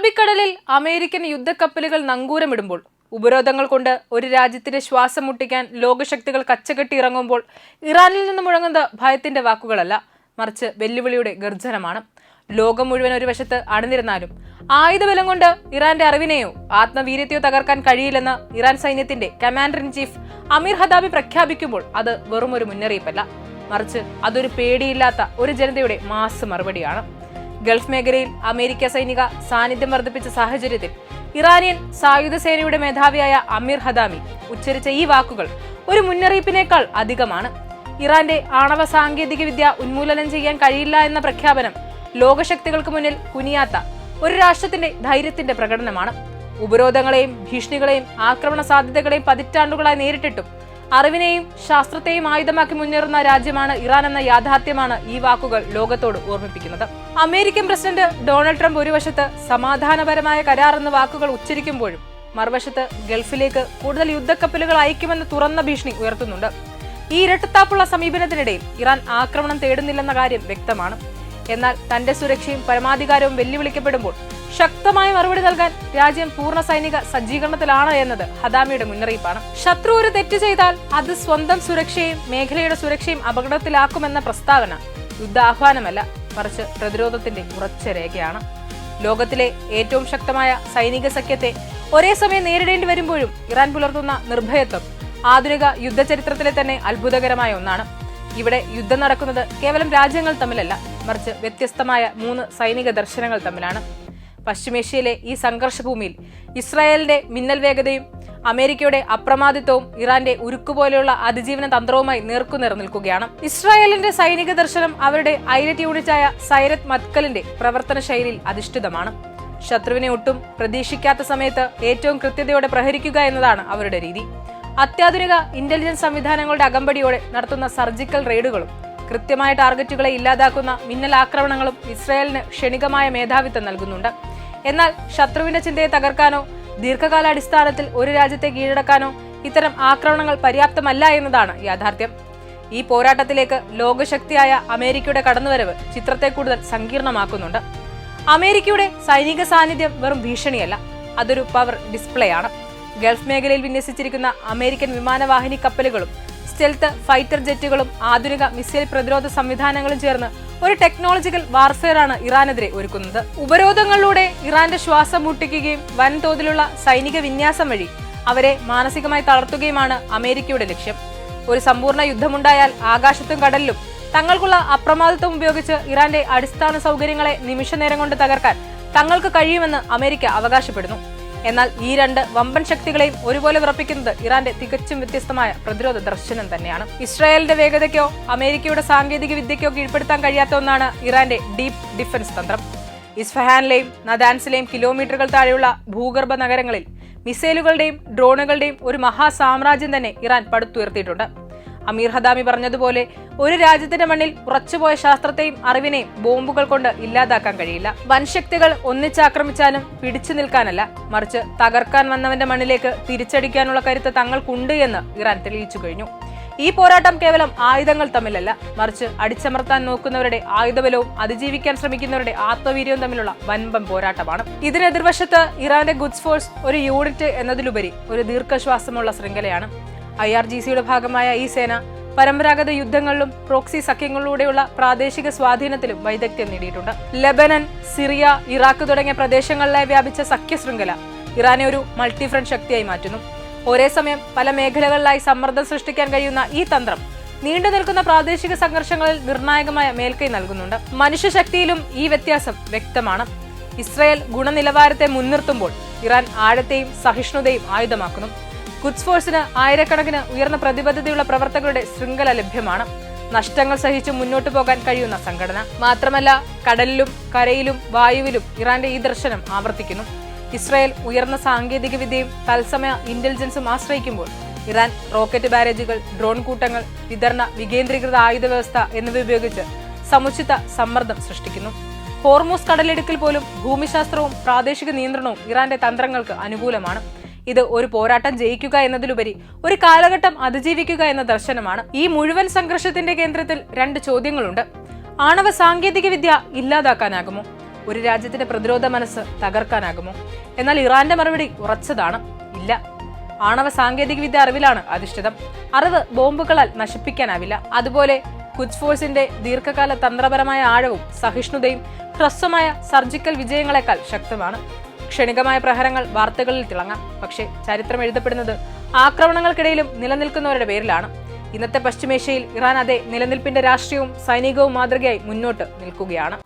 അറബിക്കടലിൽ അമേരിക്കൻ യുദ്ധക്കപ്പലുകൾ നങ്കൂരമിടുമ്പോൾ ഉപരോധങ്ങൾ കൊണ്ട് ഒരു രാജ്യത്തിന്റെ ശ്വാസം മുട്ടിക്കാൻ ലോകശക്തികൾ കച്ചകെട്ടി ഇറങ്ങുമ്പോൾ ഇറാനിൽ നിന്ന് മുഴങ്ങുന്നത് ഭയത്തിന്റെ വാക്കുകളല്ല മറിച്ച് വെല്ലുവിളിയുടെ ഗർജനമാണ് ലോകം മുഴുവൻ ഒരു വശത്ത് അണിനിരുന്നാലും ആയുധബലം കൊണ്ട് ഇറാന്റെ അറിവിനെയോ ആത്മവീര്യത്തെയോ തകർക്കാൻ കഴിയില്ലെന്ന് ഇറാൻ സൈന്യത്തിന്റെ commander in chief Amir Hatami പ്രഖ്യാപിക്കുമ്പോൾ അത് വെറും ഒരു മുന്നറിയിപ്പല്ല മറിച്ച് അതൊരു പേടിയില്ലാത്ത ഒരു ജനതയുടെ മാസ് മറുപടിയാണ്. ഗൾഫ് മേഖലയിൽ അമേരിക്ക സൈനിക സാന്നിധ്യം വർദ്ധിപ്പിച്ച സാഹചര്യത്തിൽ ഇറാനിയൻ സായുധ സേനയുടെ മേധാവിയായ അമീർ ഹദാമി ഉച്ചരിച്ച ഈ വാക്കുകൾ ഒരു മുന്നറിയിപ്പിനേക്കാൾ അധികമാണ്. ഇറാന്റെ ആണവ സാങ്കേതിക വിദ്യ ഉന്മൂലനം ചെയ്യാൻ കഴിയില്ല എന്ന പ്രഖ്യാപനം ലോകശക്തികൾക്ക് മുന്നിൽ കുനിയാത്ത ഒരു രാഷ്ട്രത്തിന്റെ ധൈര്യത്തിന്റെ പ്രകടനമാണ്. ഉപരോധങ്ങളെയും ഭീഷണികളെയും ആക്രമണ സാധ്യതകളെയും പതിറ്റാണ്ടുകളായി നേരിട്ടിട്ടും അറിവിനെയും ശാസ്ത്രത്തെയും ആയുധമാക്കി മുന്നേറുന്ന രാജ്യമാണ് ഇറാൻ എന്ന യാഥാർത്ഥ്യമാണ് ഈ വാക്കുകൾ ലോകത്തോട് ഓർമ്മിപ്പിക്കുന്നത്. അമേരിക്കൻ പ്രസിഡന്റ് ഡൊണാൾഡ് ട്രംപ് ഒരു വശത്ത് സമാധാനപരമായ കരാർ എന്ന വാക്കുകൾ ഉച്ചരിക്കുമ്പോഴും മറുവശത്ത് ഗൾഫിലേക്ക് കൂടുതൽ യുദ്ധക്കപ്പലുകൾ അയക്കുമെന്ന് തുറന്ന ഭീഷണി ഉയർത്തുന്നുണ്ട്. ഈ ഇരട്ടത്താപ്പുള്ള സമീപനത്തിനിടയിൽ ഇറാൻ ആക്രമണം തേടുന്നില്ലെന്ന കാര്യം വ്യക്തമാണ്. എന്നാൽ തന്റെ സുരക്ഷയും പരമാധികാരവും വെല്ലുവിളിക്കപ്പെടുമ്പോൾ ശക്തമായ മറുപടി നൽകാൻ രാജ്യം പൂർണ സൈനിക സജ്ജീകരണത്തിലാണ് എന്നത് ഹദാമിയുടെ മുന്നറിയിപ്പാണ്. ശത്രു ഒരു തെറ്റ് ചെയ്താൽ അത് സ്വന്തം സുരക്ഷയും മേഖലയുടെ സുരക്ഷയും അപകടത്തിലാക്കുമെന്ന പ്രസ്താവന യുദ്ധാഹ്വാനമല്ല മറിച്ച് പ്രതിരോധത്തിന്റെ ഉറച്ച രേഖയാണ്. ലോകത്തിലെ ഏറ്റവും ശക്തമായ സൈനിക സഖ്യത്തെ ഒരേ സമയം നേരിടേണ്ടി വരുമ്പോഴും ഇറാൻ പുലർത്തുന്ന നിർഭയത്വം ആധുനിക യുദ്ധചരിത്രത്തിലെ തന്നെ അത്ഭുതകരമായ ഒന്നാണ്. ഇവിടെ യുദ്ധം നടക്കുന്നത് കേവലം രാജ്യങ്ങൾ തമ്മിലല്ല മറിച്ച് വ്യത്യസ്തമായ മൂന്ന് സൈനിക ദർശനങ്ങൾ തമ്മിലാണ്. പശ്ചിമേഷ്യയിലെ ഈ സംഘർഷഭൂമിയിൽ ഇസ്രായേലിന്റെ മിന്നൽ വേഗതയും അമേരിക്കയുടെ അപ്രമാദിത്വവും ഇറാന്റെ ഉരുക്കുപോലെയുള്ള അതിജീവന തന്ത്രവുമായി നേർക്കുനേർ നിൽക്കുകയാണ്. ഇസ്രായേലിന്റെ സൈനിക ദർശനം അവരുടെ ഐലറ്റ് യൂണിറ്റായ സൈരത് മത്കലിന്റെ പ്രവർത്തന ശൈലിയിൽ അധിഷ്ഠിതമാണ്. ശത്രുവിനെ ഒട്ടും പ്രതീക്ഷിക്കാത്ത സമയത്ത് ഏറ്റവും കൃത്യതയോടെ പ്രഹരിക്കുക എന്നതാണ് അവരുടെ രീതി. അത്യാധുനിക ഇന്റലിജൻസ് സംവിധാനങ്ങളുടെ അകമ്പടിയോടെ നടത്തുന്ന സർജിക്കൽ റെയ്ഡുകളും കൃത്യമായ ടാർഗറ്റുകളെ ഇല്ലാതാക്കുന്ന മിന്നൽ ആക്രമണങ്ങളും ഇസ്രായേലിന് ക്ഷണികമായ മേധാവിത്വം നൽകുന്നുണ്ട്. എന്നാൽ ശത്രുവിന്റെ ചിന്തയെ തകർക്കാനോ ദീർഘകാലാടിസ്ഥാനത്തിൽ ഒരു രാജ്യത്തെ കീഴടക്കാനോ ഇത്തരം ആക്രമണങ്ങൾ പര്യാപ്തമല്ല എന്നതാണ് യാഥാർത്ഥ്യം. ഈ പോരാട്ടത്തിലേക്ക് ലോകശക്തിയായ അമേരിക്കയുടെ കടന്നുവരവ് ചിത്രത്തെ കൂടുതൽ സങ്കീർണമാക്കുന്നുണ്ട്. അമേരിക്കയുടെ സൈനിക സാന്നിധ്യം വെറും ഭീഷണിയല്ല അതൊരു പവർ ഡിസ്പ്ലേ ആണ് ഗൾഫ് മേഖലയിൽ വിന്യസിച്ചിരിക്കുന്ന അമേരിക്കൻ വിമാനവാഹിനി കപ്പലുകളും സ്റ്റെൽത്ത് ഫൈറ്റർ ജെറ്റുകളും ആധുനിക മിസൈൽ പ്രതിരോധ സംവിധാനങ്ങളും ചേർന്ന് ഒരു ടെക്നോളജിക്കൽ വാർഫെയർ ആണ് ഇറാനെതിരെ ഒരുക്കുന്നത്. ഉപരോധങ്ങളിലൂടെ ഇറാന്റെ ശ്വാസം മുട്ടിക്കുകയും വൻതോതിലുള്ള സൈനിക വിന്യാസം വഴി അവരെ മാനസികമായി തളർത്തുകയുമാണ് അമേരിക്കയുടെ ലക്ഷ്യം. ഒരു സമ്പൂർണ യുദ്ധമുണ്ടായാൽ ആകാശത്തും കടലിലും തങ്ങൾക്കുള്ള അപ്രമാദിത്വം ഉപയോഗിച്ച് ഇറാന്റെ അടിസ്ഥാന സൗകര്യങ്ങളെ നിമിഷനേരം കൊണ്ട് തകർക്കാൻ തങ്ങൾക്ക് കഴിയുമെന്ന് അമേരിക്ക അവകാശപ്പെടുന്നു. എന്നാൽ ഈ രണ്ട് വമ്പൻ ശക്തികളെയും ഒരുപോലെ വിറപ്പിക്കുന്നത് ഇറാന്റെ തികച്ചും വ്യത്യസ്തമായ പ്രതിരോധ ദർശനം തന്നെയാണ്. ഇസ്രായേലിന്റെ വേഗതയ്ക്കോ അമേരിക്കയുടെ സാങ്കേതിക വിദ്യയ്ക്കോ കീഴ്പ്പെടുത്താൻ കഴിയാത്ത ഒന്നാണ് ഇറാന്റെ ഡീപ് ഡിഫൻസ് തന്ത്രം. ഇസ്ഫഹാനിലെയും നദാൻസിലെയും കിലോമീറ്ററുകൾ താഴെയുള്ള ഭൂഗർഭ നഗരങ്ങളിൽ മിസൈലുകളുടെയും ഡ്രോണുകളുടെയും ഒരു മഹാസാമ്രാജ്യം തന്നെ ഇറാൻ പടുത്തുയർത്തിയിട്ടുണ്ട്. അമീർ ഹദാമി പറഞ്ഞതുപോലെ ഒരു രാജ്യത്തിന്റെ മണ്ണിൽ ഉറച്ചുപോയ ശാസ്ത്രത്തെയും അറിവിനെയും ബോംബുകൾ കൊണ്ട് ഇല്ലാതാക്കാൻ കഴിയില്ല. വൻശക്തികൾ ഒന്നിച്ചാക്രമിച്ചാലും പിടിച്ചു നിൽക്കാനല്ല. മറിച്ച് തകർക്കാൻ വന്നവന്റെ മണ്ണിലേക്ക് തിരിച്ചടിക്കാനുള്ള കരുത്ത് തങ്ങൾക്കുണ്ട് എന്ന് ഇറാൻ തെളിയിച്ചു കഴിഞ്ഞു. ഈ പോരാട്ടം കേവലം ആയുധങ്ങൾ തമ്മിലല്ല. മറിച്ച് അടിച്ചമർത്താൻ നോക്കുന്നവരുടെ ആയുധബലവും അതിജീവിക്കാൻ ശ്രമിക്കുന്നവരുടെ ആത്മവീര്യവും തമ്മിലുള്ള വൻപം പോരാട്ടമാണ്. ഇതിന് എതിർവശത്ത് ഇറാന്റെ ഗുഡ്സ് ഫോഴ്സ് ഒരു യൂണിറ്റ് എന്നതിലുപരി ഒരു ദീർഘശ്വാസമുള്ള ശൃംഖലയാണ്. ഐ ആർ ജി സിയുടെ ഭാഗമായ ഈ സേന പരമ്പരാഗത യുദ്ധങ്ങളിലും പ്രോക്സി സഖ്യങ്ങളിലൂടെയുള്ള പ്രാദേശിക സ്വാധീനത്തിലും വൈദഗ്ധ്യം നേടിയിട്ടുണ്ട്. ലെബനൻ സിറിയ ഇറാഖ് തുടങ്ങിയ പ്രദേശങ്ങളിലായി വ്യാപിച്ച സഖ്യ ശൃംഖല ഇറാനെ ഒരു മൾട്ടിഫ്രണ്ട് ശക്തിയായി മാറ്റുന്നു. ഒരേ സമയം പല മേഖലകളിലായി സമ്മർദ്ദം സൃഷ്ടിക്കാൻ കഴിയുന്ന ഈ തന്ത്രം നീണ്ടു നിൽക്കുന്ന പ്രാദേശിക സംഘർഷങ്ങളിൽ നിർണായകമായ മേൽക്കൈ നൽകുന്നുണ്ട്. മനുഷ്യശക്തിയിലും ഈ വ്യത്യാസം വ്യക്തമാണ്. ഇസ്രയേൽ ഗുണനിലവാരത്തെ മുൻനിർത്തുമ്പോൾ ഇറാൻ ആഴത്തെയും സഹിഷ്ണുതയും ആയുധമാക്കുന്നു. കുഡ്സ് ഫോഴ്സിന് ആയിരക്കണക്കിന് ഉയർന്ന പ്രതിബദ്ധതയുള്ള പ്രവർത്തകരുടെ ശൃംഖല ലഭ്യമാണ്. നഷ്ടങ്ങൾ സഹിച്ച് മുന്നോട്ടു പോകാൻ കഴിയുന്ന സംഘടന. മാത്രമല്ല കടലിലും കരയിലും വായുവിലും ഇറാന്റെ ഈ ദർശനം ആവർത്തിക്കുന്നു. ഇസ്രായേൽ ഉയർന്ന സാങ്കേതിക വിദ്യയും തത്സമയ ഇന്റലിജൻസും ആശ്രയിക്കുമ്പോൾ ഇറാൻ റോക്കറ്റ് ബാരേജുകൾ ഡ്രോൺ കൂട്ടങ്ങൾ വിതരണ വികേന്ദ്രീകൃത ആയുധ വ്യവസ്ഥ എന്നിവ ഉപയോഗിച്ച് സമുചിത സമ്മർദ്ദം സൃഷ്ടിക്കുന്നു. ഹോർമോസ് കടലിടുക്കിൽ പോലും ഭൂമിശാസ്ത്രവും പ്രാദേശിക നിയന്ത്രണവും ഇറാന്റെ തന്ത്രങ്ങൾക്ക് അനുകൂലമാണ്. ഇത് ഒരു പോരാട്ടം ജയിക്കുക എന്നതിലുപരി ഒരു കാലഘട്ടം അതിജീവിക്കുക എന്ന ദർശനമാണ്. ഈ മുഴുവൻ സംഘർഷത്തിന്റെ കേന്ദ്രത്തിൽ രണ്ട് ചോദ്യങ്ങളുണ്ട്. ആണവ സാങ്കേതിക വിദ്യ ഇല്ലാതാക്കാനാകുമോ? ഒരു രാജ്യത്തിന്റെ പ്രതിരോധ മനസ്സ് തകർക്കാനാകുമോ? എന്നാൽ ഇറാന്റെ മറുപടി ഉറച്ചതാണ്. ഇല്ല. ആണവ സാങ്കേതിക വിദ്യ അറിവിലാണ് അധിഷ്ഠിതം. അറിവ് ബോംബുകളാൽ നശിപ്പിക്കാനാവില്ല. അതുപോലെ കുച്ച് ഫോഴ്സിന്റെ ദീർഘകാല തന്ത്രപരമായ ആഴവും സഹിഷ്ണുതയും ഹ്രസ്വമായ സർജിക്കൽ വിജയങ്ങളെക്കാൾ ശക്തമാണ്. ക്ഷണികമായ പ്രഹരങ്ങൾ വാർത്തകളിൽ തിളങ്ങാം. പക്ഷേ ചരിത്രം എഴുതപ്പെടുന്നത് ആക്രമണങ്ങൾക്കിടയിലും നിലനിൽക്കുന്നവരുടെ പേരിലാണ്. ഇന്നത്തെ പശ്ചിമേഷ്യയിൽ ഇറാൻ അതേ നിലനിൽപ്പിന്റെ രാഷ്ട്രീയവും സൈനികവും മാതൃകയായി മുന്നോട്ട് നിൽക്കുകയാണ്.